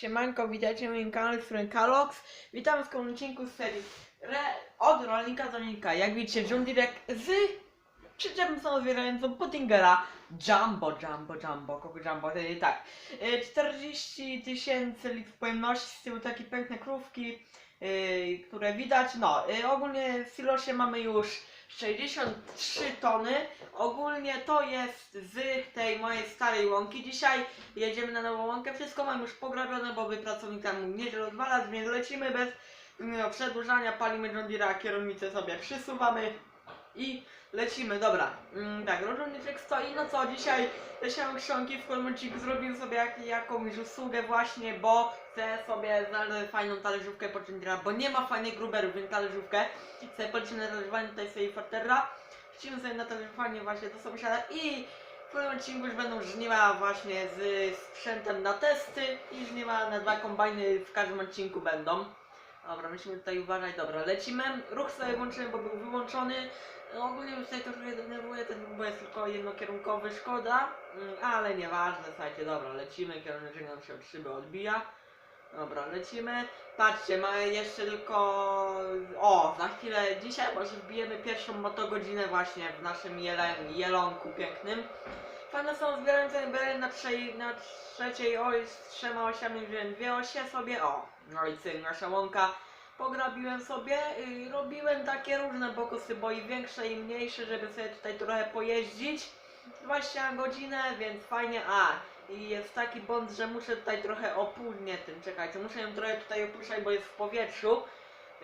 Siemanko, witajcie na moim kanale, Kalox. Witam w kolejnym odcinku serii Re od rolnika do rolnika. Jak widzicie, John Direk z przyczepą samozbierającą Pottingera Jumbo, Jumbo, Jumbo, kogo Jumbo, yy, tak. Yy, 40 tysięcy litrów pojemności, z tyłu takie piękne krówki, yy, które widać. No, ogólnie w silosie mamy już 63 tony. Ogólnie to jest z tej mojej starej łąki. Dzisiaj jedziemy na nową łąkę. Wszystko mam już pograbione, bo pracownik tam mógł niedzielę odwalać, więc lecimy bez no, przedłużania. Palimy John Deere'a, kierownicę sobie przysuwamy i lecimy. Dobra, mm, tak, rozrzutniczek stoi. No co, dzisiaj Lesiałem Krzonki w kolejnym odcinku zrobił sobie jak, jakąś usługę właśnie, bo chcę sobie znaleźć fajną talerzówkę po John Deere'a, bo nie ma fajnych gruberów, więc talerzówkę. Chcę policzyć na talerzowanie tutaj sobie fartera. Chciałem sobie na talerzowanie właśnie do sąsiada i w kolejnym odcinku już będą żniwa właśnie z sprzętem na testy i żniwa na dwa kombajny w każdym odcinku będą. Dobra, musimy tutaj uważać, dobra, lecimy. Ruch sobie włączyłem, bo był wyłączony. No, ogólnie już tutaj troszkę denerwuje ten bo jest tylko jednokierunkowy, szkoda. Mm, Ale nieważne, słuchajcie, dobra, lecimy, kierunek nam się od szyby odbija. Dobra, lecimy. Patrzcie, mamy jeszcze tylko... O, za chwilę, dzisiaj może wbijemy pierwszą motogodzinę właśnie w naszym jele, jelonku pięknym. Fajne są zbierające emery na, trzej, na trzeciej oj z trzema osiami, wziąłem dwie osie sobie, o, no i nasza łąka. Pograbiłem sobie, y, robiłem takie różne bokosy, bo i większe i mniejsze, żeby sobie tutaj trochę pojeździć. 20 godzinę, więc fajnie, a i jest taki błąd, że muszę tutaj trochę opóźnię tym, czekajcie, muszę ją trochę tutaj opuszczać, bo jest w powietrzu.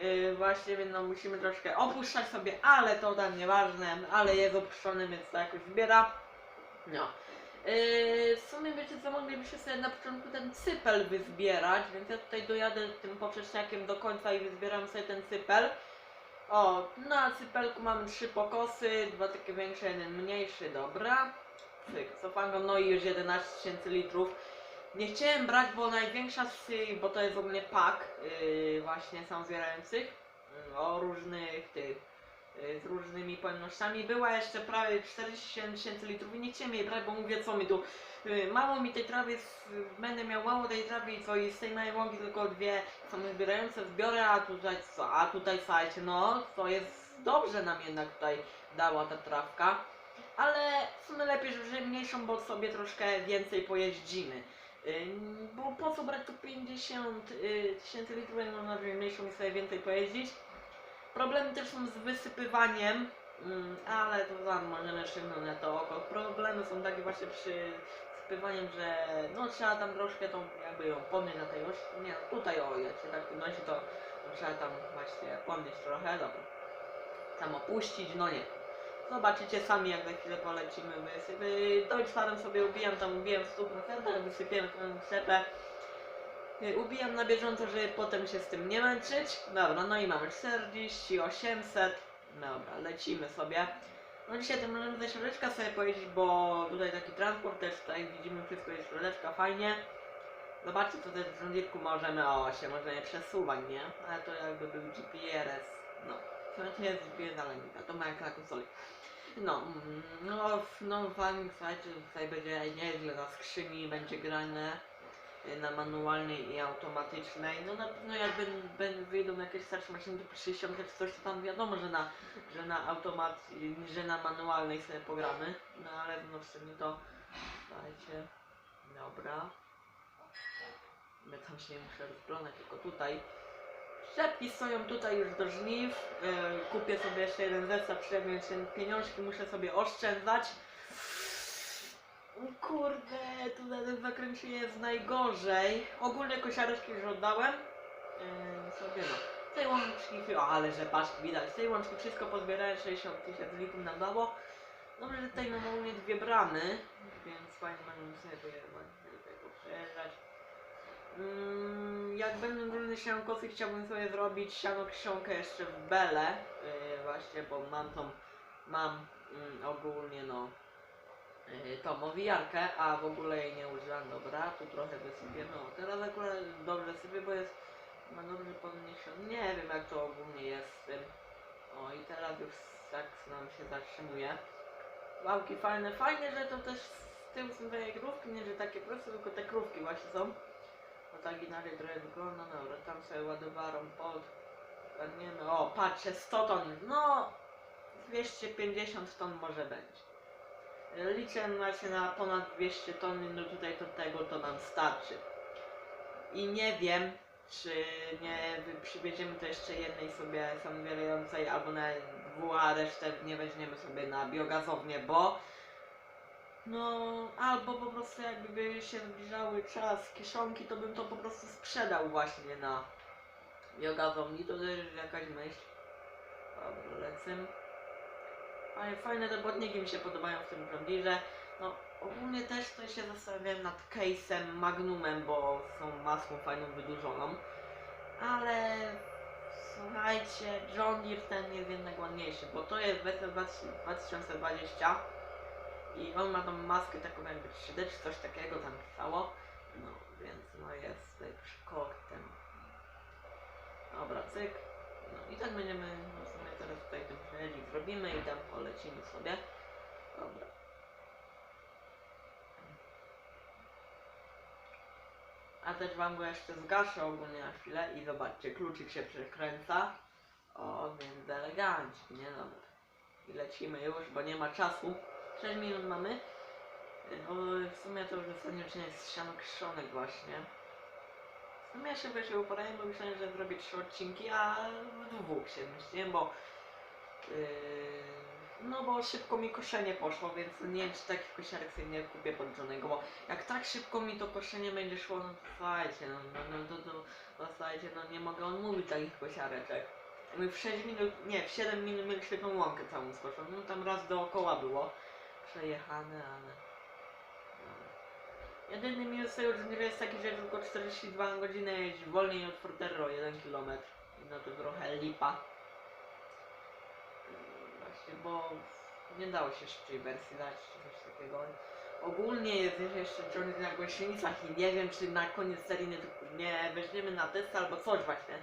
Yy, właśnie, więc no musimy troszkę opuszczać sobie, ale to tam nieważne, ale jest opuszczony, więc to jakoś zbiera. No. Yy, w sumie wiecie co, moglibyśmy sobie na początku ten cypel wyzbierać, więc ja tutaj dojadę tym poprzeczniakiem do końca i wyzbieram sobie ten cypel. O, na cypelku mamy trzy pokosy, dwa takie większe, jeden mniejszy, dobra. Cyk, cofango, no i już 11 tysięcy litrów. Nie chciałem brać, bo największa, z, bo to jest ogólnie pak yy, właśnie samozbierających o różnych tych z różnymi pojemnościami. Była jeszcze prawie 47 tysięcy litrów i nie chciałem bo mówię co mi tu yy, mało mi tej trawy, będę miał mało tej trawy i co i z tej mojej łąki tylko dwie samozbierające zbiorę, a tutaj co, a tutaj słuchajcie, no to jest dobrze nam jednak tutaj dała ta trawka. Ale w sumie lepiej, że mniejszą, bo sobie troszkę więcej pojeździmy. Ym, Bo po co brać tu 50 y, tysięcy litrów, jak można mniejszą i sobie więcej pojeździć. Problemy też są z wysypywaniem, ym, ale to możemy szybnąć na to oko. Problemy są takie właśnie przy sypywaniem, że no trzeba tam troszkę tą jakby ją podnieść na tej osi. Nie, no tutaj o, jak się tak podnosi, to, trzeba tam właśnie podnieść trochę, dobra. Tam opuścić, no nie. Zobaczycie sami jak za chwilę polecimy wysypy. Deutschfarem sobie ubijam, tam ubijam w 100%, wysypiemy tą przepę. Y, Ubijam na bieżąco, żeby potem się z tym nie męczyć. Dobra, no i mamy 40, 800. Dobra, lecimy sobie. No dzisiaj to możemy ze środeczka sobie pojeździć, bo tutaj taki transport też tutaj widzimy wszystko jest środeczka, fajnie. Zobaczcie co też w żołnierku możemy, o się możemy przesuwać, nie? Ale to jakby był GPRS, no. To nie jest GPS, ale nie, to ma jak na konsoli. No, mm, no, no fajnie, słuchajcie, tutaj będzie nieźle na skrzyni, będzie grane na manualnej i automatycznej. No na pewno jak ben, wyjdą jakieś starsze maszyny typu 60 czy coś, to tam wiadomo, że na, że na automat, że na manualnej sobie pogramy. No ale no w sumie to, słuchajcie, dobra. Ja tam się nie muszę rozglądać, tylko tutaj. Szczepki stoją tutaj już do żniw. Yy, kupię sobie jeszcze jeden zestaw, przynajmniej pieniążki muszę sobie oszczędzać. Kurde, tu na tym zakręcie jest najgorzej. Ogólnie kosiareczki już oddałem. Yy, sobie no. Z tej łączki, o ale że patrzcie, widać, z tej łączki wszystko pozbierałem, 60 tysięcy litrów nam dało. Dobrze, że tutaj mamy ogólnie dwie bramy, więc fajnie mamy sobie tutaj przejeżdżać. Mm, jak będą różne siankosy, chciałbym sobie zrobić siano książkę jeszcze w Bele, yy, właśnie, bo mam tą, mam mm, ogólnie no yy, tą owijarkę, a w ogóle jej nie używam, dobra, tu trochę wysypię, no teraz akurat dobrze sypię, bo jest ma dobrze podniesiony, nie wiem jak to ogólnie jest z tym, o i teraz już tak nam się zatrzymuje. Ławki fajne, fajnie, że to też z tyłu są takie krówki, nie że takie proste, tylko te krówki właśnie są. No tak inaczej trochę wygląda, no dobra, tam sobie ładowarą pod. Ładniemy. O, patrzcie, 100 ton. No, 250 ton może będzie. Liczę właśnie na ponad 200 ton, no tutaj to tego to nam starczy. I nie wiem, czy nie przywieziemy to jeszcze jednej sobie samowielającej, albo na dwu, a resztę nie weźmiemy sobie na biogazownię, bo no, albo po prostu jakby się zbliżały czas kieszonki, to bym to po prostu sprzedał właśnie na biogazowni, to też jakaś myśl. Dobra, lecę. Ale fajne te błotniki mi się podobają w tym John No, ogólnie też to się zastanawiałem nad case'em Magnumem, bo są maską fajną wydłużoną. Ale słuchajcie, John Deere ten jest jednak ładniejszy, bo to jest wersja 2020 i on ma tą maskę taką jakby 3D czy coś takiego tam pisało. No, więc no jest tutaj przykoktem. Dobra, cyk. No i tak będziemy, no teraz tutaj ten przejeździk zrobimy i tam polecimy sobie. Dobra. A też wam go jeszcze zgaszę ogólnie na chwilę i zobaczcie, kluczyk się przekręca. O, więc elegancki, nie dobra. I lecimy już, bo nie ma czasu. 6 minut mamy. No, w sumie to już ostatnio odcinek jest siano krzonek właśnie. W sumie się uporałem, bo myślałem, że zrobię trzy odcinki, a dwóch się myślałem, bo no bo szybko mi koszenie poszło, więc nie wiem czy takich kosiarek sobie nie kupię podrzonego, bo jak tak szybko mi to koszenie będzie szło, no słuchajcie, no, no, no to, to, to słuchajcie, no nie mogę odmówić takich kosiareczek. My w 6 minut, nie, w 7 minut mieliśmy tą łąkę całą skoszoną, no tam raz dookoła było przejechane, ale... No. Jedyny minus tego Juniora jest taki, że tylko 42 na godzinę jeździ wolniej od Forterro 1 km. No to trochę lipa. Właśnie, bo nie dało się szybciej wersji dać czy coś takiego. Ogólnie jest jeszcze Johnny na gąsienicach i nie wiem czy na koniec serii nie, weźmiemy na test albo coś właśnie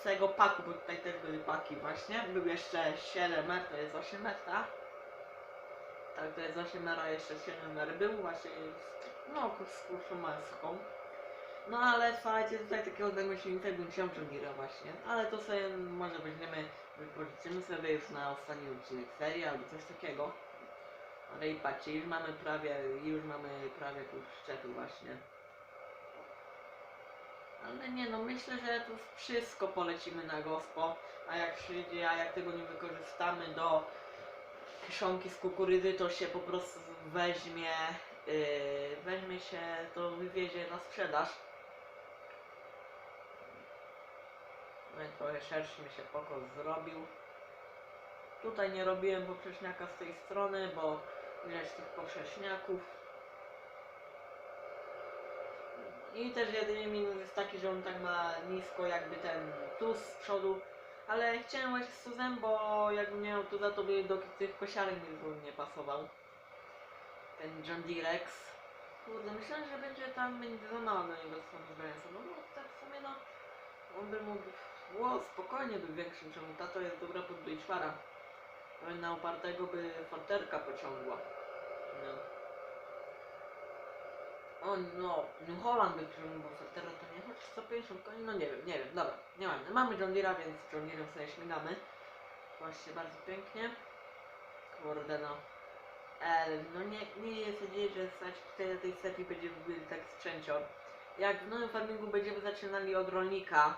z tego paku, bo tutaj też były paki właśnie. Był jeszcze 7 m, to jest 8 m, tak? Tak, to jest 8 m, a jeszcze 7 m był właśnie no, z kurszą maską. No ale słuchajcie, tutaj takiego odległośnika bym chciał Johnny'a właśnie, ale to sobie może weźmiemy, wypożyczymy sobie już na ostatni odcinek serii albo coś takiego. Ale i patrzcie, już mamy prawie, już mamy prawie pół szczepu właśnie. Ale nie no, myślę, że to wszystko polecimy na gospo, a jak przyjdzie, a jak tego nie wykorzystamy do kiszonki z kukurydzy, to się po prostu weźmie, yy, weźmie się, to wywiezie na sprzedaż. No i trochę szerszy mi się pokos zrobił. Tutaj nie robiłem poprzeczniaka z tej strony, bo widać tych poprzeczniaków. I też jedyny minus jest taki, że on tak ma nisko jakby ten tuz z przodu. Ale chciałem właśnie z tuzem, bo jakbym miał tuza, to by do tych kosiarek nie pasował. Ten John Deerex. Kurde, myślałem, że będzie tam będzie za mało na niego samozbierającego. No, no tak w sumie no, on by mógł, ło, spokojnie był większym, czemu tato jest dobra pod Deutschfara. Na upartego by forterka pociągła. No. O no, New Holland by ciągnął fortera, to nie choć 150 koni, no nie wiem, nie wiem, dobra, nie mamy. Mamy John Deere'a, więc John Deere'em sobie śmigamy. Właśnie bardzo pięknie. Kurde no. E, no nie, nie jest nadzieję, że stać tutaj na tej serii będzie w ogóle tak sprzęcior. Jak w nowym farmingu będziemy zaczynali od rolnika,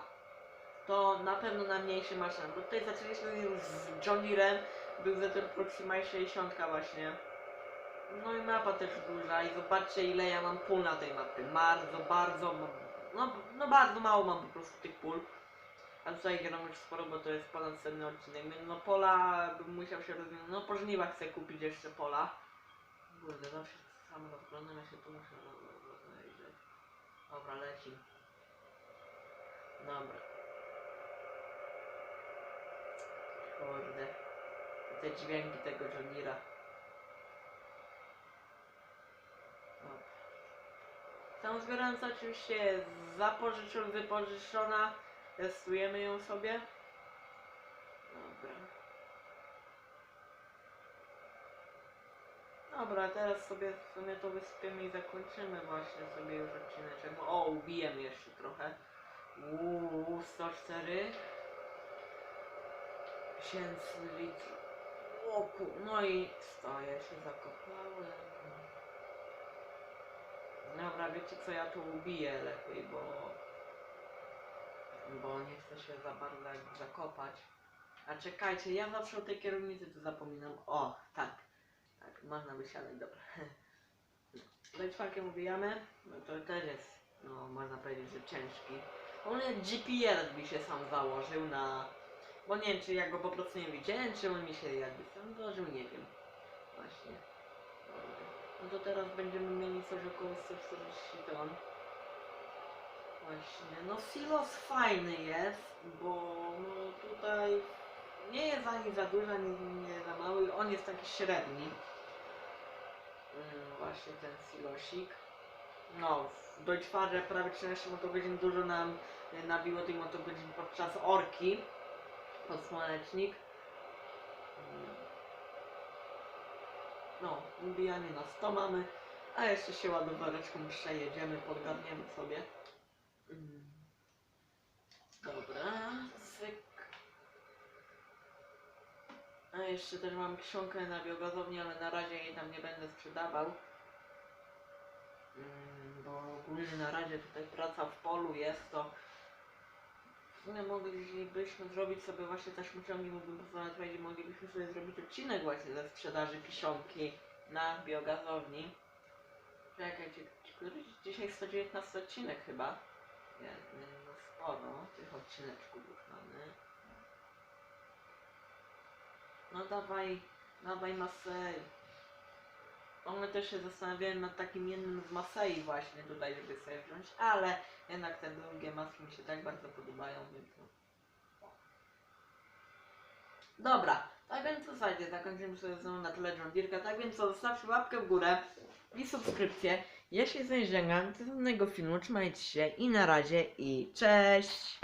to na pewno na mniejszy maszyn. Bo tutaj zaczęliśmy już z John Deere'em, był za ten Proxima 60 właśnie. No i mapa też duża i zobaczcie ile ja mam pól na tej mapie. Bardzo, bardzo, no, no bardzo mało mam po prostu tych pól. A tutaj gram już sporo, bo to jest ponad setny odcinek. No pola bym musiał się rozwinąć. No po żniwach chcę kupić jeszcze pola. Kurde, zawsze sam rozglądam, ja się tu muszę roz- rozejrzeć. Dobra, leci. Dobra. Kurde. Te dźwięki tego Johnny'ra. Samozbierająca oczywiście jest zapożyczona, wypożyczona. Testujemy ją sobie. Dobra. Dobra, teraz sobie w sumie to wysypiemy i zakończymy właśnie sobie już odcineczek. O, ubijemy jeszcze trochę. Uuu, 104. Tysięcy litrów. O ku... No i stoję, się zakopałem. Dobra, wiecie co, ja tu ubiję lepiej, bo... Bo nie chcę się za bardzo jakby zakopać. A czekajcie, ja zawsze o tej kierownicy tu zapominam. O, tak. Tak, można wysiadać, dobra. Benchmarkiem ubijamy, no to też jest, no można powiedzieć, że ciężki. On jak GPS by się sam założył na... Bo nie wiem, czy ja go po prostu nie widziałem, czy on mi się jakby sam założył, nie wiem. Właśnie. No to teraz będziemy mieli coś około 140 ton. Właśnie, no silos fajny jest, bo no tutaj nie jest ani za duży, ani nie za mały, on jest taki średni. Mm, właśnie ten silosik. No, w Deutschfahrze prawie 13 motogodzin dużo nam nabiło tych motogodzin podczas orki. Podsłonecznik. No, ubijanie na 100 mamy, a jeszcze się ładowareczką przejedziemy, podgarniemy sobie. Dobra, syk. A jeszcze też mam książkę na biogazowni, ale na razie jej tam nie będę sprzedawał. Mm, Bo ogólnie na razie tutaj praca w polu jest, to sumie moglibyśmy zrobić sobie właśnie taśmociągi, mógłbym postawić powiedzieć, moglibyśmy sobie zrobić odcinek właśnie ze sprzedaży kiszonki na biogazowni. Czekajcie, któryś dzisiaj 119 odcinek chyba. Nie, no sporo tych odcineczków już mamy. No dawaj, dawaj One też się zastanawiałem nad takim jednym z Masei właśnie tutaj, żeby sobie wziąć, ale jednak te drugie maski mi się tak bardzo podobają, więc no. Dobra, tak więc słuchajcie, zakończymy sobie znowu na tyle John Deere'ka, tak więc zostawcie łapkę w górę i subskrypcję. Jeśli to z innego filmu, trzymajcie się i na razie i cześć!